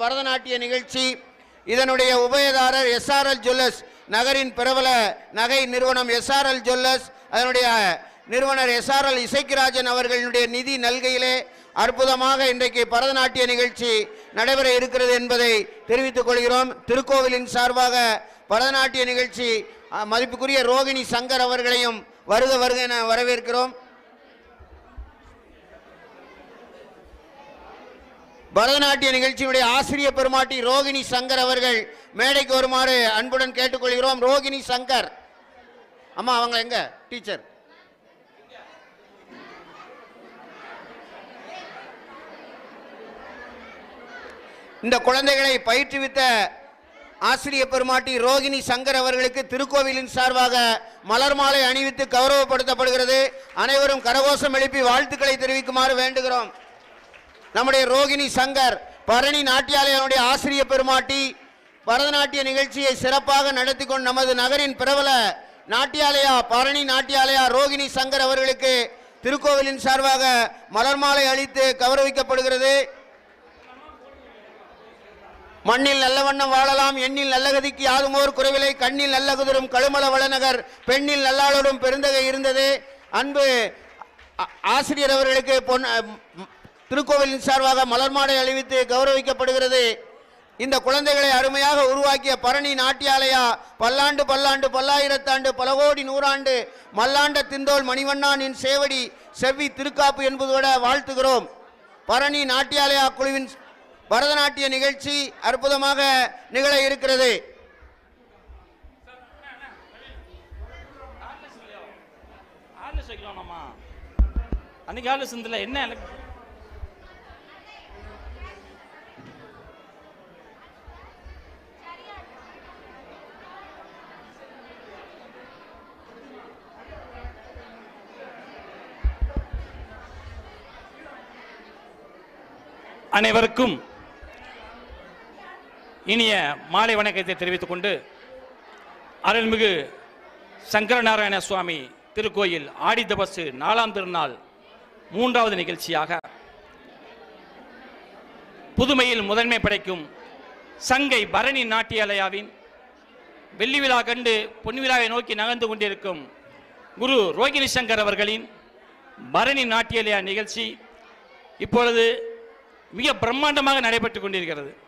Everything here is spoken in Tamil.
பரதநாட்டிய நிகழ்ச்சி இதனுடைய உபயதாரர் எஸ்ஆர்எல் ஜுவல்லர்ஸ் நகரின் பிரபல நகை நிறுவனம் எஸ்ஆர்எல் ஜுவல்லர்ஸ் அதனுடைய நிறுவனர் எஸ்ஆர்எல் இசைக்கிராஜன் அவர்களுடைய நிதி நல்கையிலே அற்புதமாக இன்றைக்கு பரதநாட்டிய நிகழ்ச்சி நடைபெற இருக்கிறது என்பதை தெரிவித்துக் கொள்கிறோம். திருக்கோவிலின் சார்பாக பரதநாட்டிய நிகழ்ச்சி மதிப்புக்குரிய ரோகிணி சங்கர் அவர்களையும் வருக வருக என வரவேற்கிறோம். பரதநாட்டிய நிகழ்ச்சியினுடைய ஆசிரிய பெருமாட்டி ரோகிணி சங்கர் அவர்கள் மேடைக்கு வருமாறு அன்புடன் கேட்டுக்கொள்கிறோம். ரோகிணி சங்கர். அம்மா அவங்க எங்க? டீச்சர். இந்த குழந்தைகளை பயிற்றுவித்த ஆசிரிய பெருமாட்டி ரோகிணி சங்கர் அவர்களுக்கு திருக்கோவிலின் சார்பாக மலர் மாலை அணிவித்து கௌரவப்படுத்தப்படுகிறது. அனைவரும் கரகோஷம் எழுப்பி வாழ்த்துக்களை தெரிவிக்குமாறு வேண்டுகிறோம். நம்முடைய ரோகிணி சங்கர் பரணி நாட்டியாலயனுடைய ஆசிரியர் பெருமாட்டி பரதநாட்டிய நிகழ்ச்சியை சிறப்பாக நடத்தி கொண்டு நமது நகரின் பிரபல நாட்டியாலயா பரணி நாட்டியாலயா ரோகிணி சங்கர் அவர்களுக்கு திருக்கோவிலின் சார்பாக மலர் மாலை அளித்து கௌரவிக்கப்படுகிறது. மண்ணில் நல்ல வண்ணம் வாழலாம் எண்ணில் நல்ல கதிக்கு யாதுமோர் குறைவிலை கண்ணில் நல்ல குதிரும் கழுமல வளநகர் பெண்ணில் நல்லாளரும் பெருந்தகை இருந்தது. அன்பு ஆசிரியர் அவர்களுக்கு பொன் திருக்கோவிலின் சார்பாக மலர் மாலை அணிவித்து கௌரவிக்கப்படுகிறது. இந்த குழந்தைகளை அருமையாக உருவாக்கிய பரணி நாட்டியாலயா பல்லாண்டு பல்லாண்டு பல்லாயிரத்தாண்டு பல கோடி நூறாண்டு மல்லாண்ட திந்தோல் மணிவண்ணானின் சேவடி செவ்வி திருக்காப்பு என்பதோட வாழ்த்துகிறோம். பரணி நாட்டியாலயா குழுவின் பரதநாட்டிய நிகழ்ச்சி அற்புதமாக நிகழ இருக்கிறது. அன்னைக்கு ஆர்லஸ் என்ன அனைவருக்கும் இனிய மாலை வணக்கத்தை தெரிவித்துக் கொண்டு அருள்மிகு சங்கரநாராயண சுவாமி திருக்கோயில் ஆடி தபசு நாலாம் திருநாள் மூன்றாவது நிகழ்ச்சியாக புதுமையில் முதன்மை படைக்கும் சங்கை பரணி நாட்டியாலயாவின் வெள்ளி விழா கண்டு பொன் விழாவை நோக்கி நகர்ந்து கொண்டிருக்கும் குரு ரோகிணி சங்கர் அவர்களின் பரணி நாட்டியாலயா நிகழ்ச்சி இப்பொழுது மிக பிரம்மாண்டமாக நடைபெற்றுக் கொண்டிருக்கிறது.